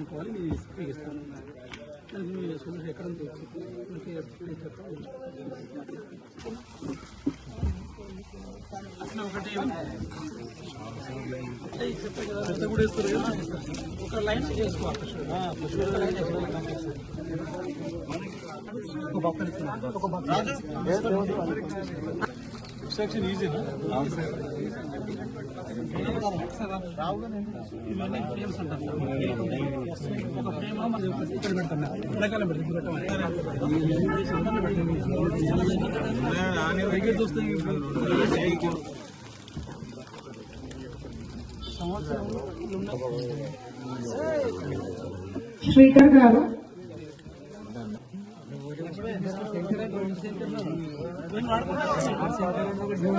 కొనుక్కోవాలి నేను మీకు ఇస్తాను దానికి మీ సొల్యూషన్ ఎక్కడ ఉంటే ఒకటి కూడా ఇస్తారు ఒక లైన్ చేసుకోవాలి ఒక లైన్ ఒక బక్కలు ఇస్తున్నారు ఒక బక్కలు సెక్షన్ ఈజీనా రావు ఇవన్నీ గేమ్స్ ఉంటారు శ్రీకర్ గారు నేను వాడుకున్నాను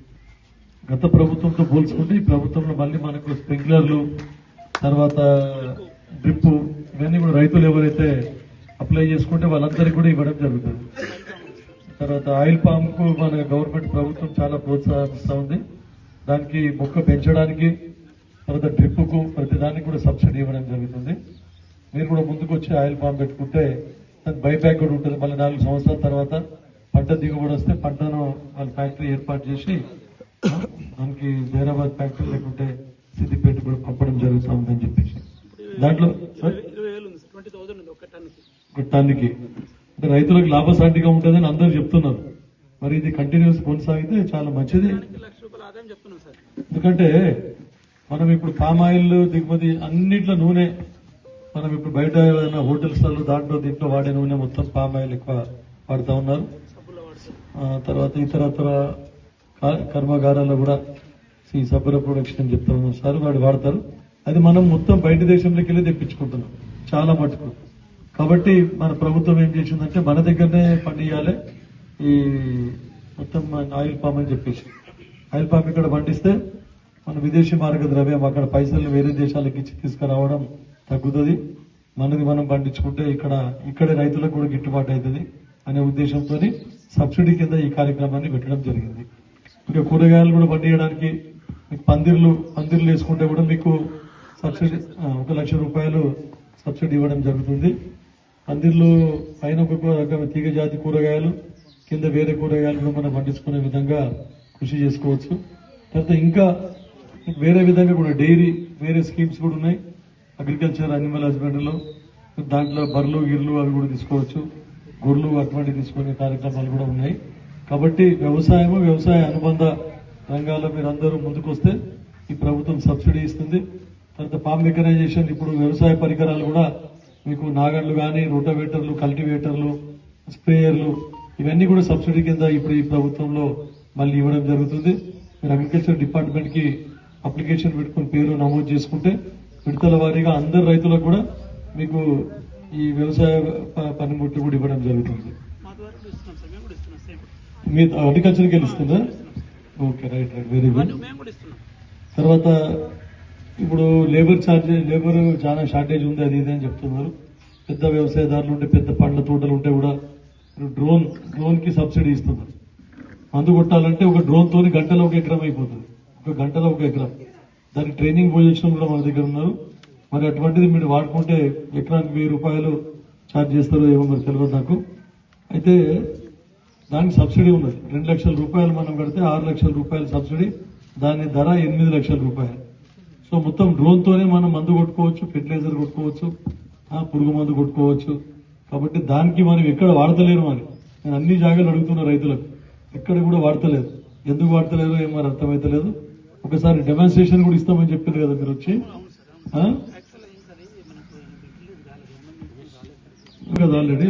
గత ప్రభుత్వంతో పోల్చుకుంటే ఈ ప్రభుత్వంలో మళ్ళీ మనకు స్ప్రింక్లర్లు తర్వాత డ్రిప్ ఇవన్నీ కూడా రైతులు ఎవరైతే అప్లై చేసుకుంటే వాళ్ళందరికీ కూడా ఇవ్వడం జరుగుతుంది తర్వాత ఆయిల్ పామ్కు మన గవర్నమెంట్ ప్రభుత్వం చాలా ప్రోత్సహిస్తూ ఉంది దానికి మొక్క పెంచడానికి తర్వాత డ్రిప్పుకు ప్రతిదానికి కూడా సబ్సిడీ ఇవ్వడం జరుగుతుంది మీరు కూడా ముందుకు వచ్చి ఆయిల్ పామ్ పెట్టుకుంటే దానికి బైబ్యాక్ కూడా ఉంటుంది మళ్ళీ నాలుగు సంవత్సరాల తర్వాత పంట దిగుబడి వస్తే పంటను వాళ్ళ ఫ్యాక్టరీ ఏర్పాటు చేసి మనకి హైదరాబాద్ ఫ్యాక్టరీ లేకుంటే సిద్దిపేట కూడా పంపడం జరుగుతూ ఉందని చెప్పేసి దాంట్లో ఒక టన్నుకి అంటే రైతులకు లాభసాటిగా ఉంటుందని అందరూ చెప్తున్నారు మరి ఇది కంటిన్యూస్ కొనసాగితే చాలా మంచిది ఎందుకంటే మనం ఇప్పుడు పామాయిల్ దిగుమతి అన్నిట్లో నూనె మనం ఇప్పుడు బయట ఏదైనా హోటల్స్లలో దాంట్లో దీంట్లో వాడే నూనె మొత్తం పామ్ ఆయిల్ ఎక్కువ వాడుతూ ఉన్నారు తర్వాత ఇతర కర్మాగారాల్లో కూడా ఈ సబ్బుల ప్రొడక్షన్ అని చెప్తా ఉన్నాం సార్ వాడు వాడతారు అది మనం మొత్తం బయట దేశంలోకి వెళ్ళి తెప్పించుకుంటున్నాం చాలా మటుకు కాబట్టి మన ప్రభుత్వం ఏం చేసిందంటే మన దగ్గరనే పండియాలి ఈ మొత్తం ఆయిల్ పామ్ అని చెప్పేసి ఆయిల్ పామ్ ఇక్కడ పండిస్తే మన విదేశీ మార్గ ద్రవ్యం అక్కడ పైసలు వేరే దేశాలకు ఇచ్చి తీసుకురావడం తగ్గుతుంది మనది మనం పండించుకుంటే ఇక్కడ ఇక్కడే రైతులకు కూడా గిట్టుబాటు అవుతుంది అనే ఉద్దేశంతో సబ్సిడీ కింద ఈ కార్యక్రమాన్ని పెట్టడం జరిగింది ఇంకా కూరగాయలు కూడా పండియడానికి మీకు పందిర్లు పందిర్లు వేసుకుంటే కూడా మీకు సబ్సిడీ ఒక లక్ష రూపాయలు సబ్సిడీ ఇవ్వడం జరుగుతుంది పందిర్లు పైన ఒక రకమైన తీగ జాతి కూరగాయలు కింద వేరే కూరగాయలు కూడా మనం పండించుకునే విధంగా కృషి చేసుకోవచ్చు తర్వాత ఇంకా వేరే విధంగా కూడా డైరీ వేరే స్కీమ్స్ కూడా ఉన్నాయి అగ్రికల్చర్ అనిమల్ హస్బెండరీలో దాంట్లో బర్రెలు గిర్రెలు అవి కూడా తీసుకోవచ్చు గొర్రెలు అటువంటివి తీసుకునే కార్యక్రమాలు కూడా ఉన్నాయి కాబట్టి వ్యవసాయము వ్యవసాయ అనుబంధ రంగాల్లో మీరు అందరూ ముందుకొస్తే ఈ ప్రభుత్వం సబ్సిడీ ఇస్తుంది తర్వాత ఫామ్ మెకనైజేషన్ ఇప్పుడు వ్యవసాయ పరికరాలు కూడా మీకు నాగళ్ళు కానీ రోటోవేటర్లు కల్టివేటర్లు స్ప్రేయర్లు ఇవన్నీ కూడా సబ్సిడీ కింద ఇప్పుడు ఈ ప్రభుత్వంలో మళ్ళీ ఇవ్వడం జరుగుతుంది మీరు అగ్రికల్చర్ డిపార్ట్మెంట్కి అప్లికేషన్ పెట్టుకుని పేరు నమోదు చేసుకుంటే విడతల వారీగా అందరు రైతులకు కూడా మీకు ఈ వ్యవసాయ పనిముట్లు కూడా ఇవ్వడం జరుగుతుంది మీ అగ్రికల్చర్కి వెళ్ళిస్తుందా okay right right very good తర్వాత ఇప్పుడు లేబర్ ఛార్జెస్ లేబర్ చాలా షార్టేజ్ ఉంది అది ఇది అని చెప్తున్నారు పెద్ద వ్యవసాయదారులు ఉంటే పెద్ద పండ్ల తోటలు ఉంటే కూడా డ్రోన్ డ్రోన్కి సబ్సిడీ ఇస్తున్నారు మందు కొట్టాలంటే ఒక డ్రోన్తో గంటలో ఒక ఎకరం అయిపోతుంది ఒక గంటలో ఒక ఎకరం దానికి ట్రైనింగ్ పొజిషన్ కూడా మన దగ్గర ఉన్నారు మరి అటువంటిది మీరు వాడుకుంటే ఎకరానికి వెయ్యి రూపాయలు ఛార్జ్ చేస్తారో ఏమో మరి తెలియదు నాకు అయితే దానికి సబ్సిడీ ఉన్నది రెండు లక్షల రూపాయలు మనం కడితే ఆరు లక్షల రూపాయలు సబ్సిడీ దాని ధర ఎనిమిది లక్షల రూపాయలు సో మొత్తం డ్రోన్తోనే మనం మందు కొట్టుకోవచ్చు ఫెర్టిలైజర్ కొట్టుకోవచ్చు పురుగు మందు కొట్టుకోవచ్చు కాబట్టి దానికి మనం ఎక్కడ వాడతలేరు అని నేను అన్ని జాగాలు అడుగుతున్న రైతులకు ఎక్కడ కూడా వాడతలేదు ఎందుకు వాడతలేదు ఏమో అర్థమైతలేదు ఒకసారి డెమాన్స్ట్రేషన్ కూడా ఇస్తామని చెప్పారు కదా మీరు వచ్చి కదా already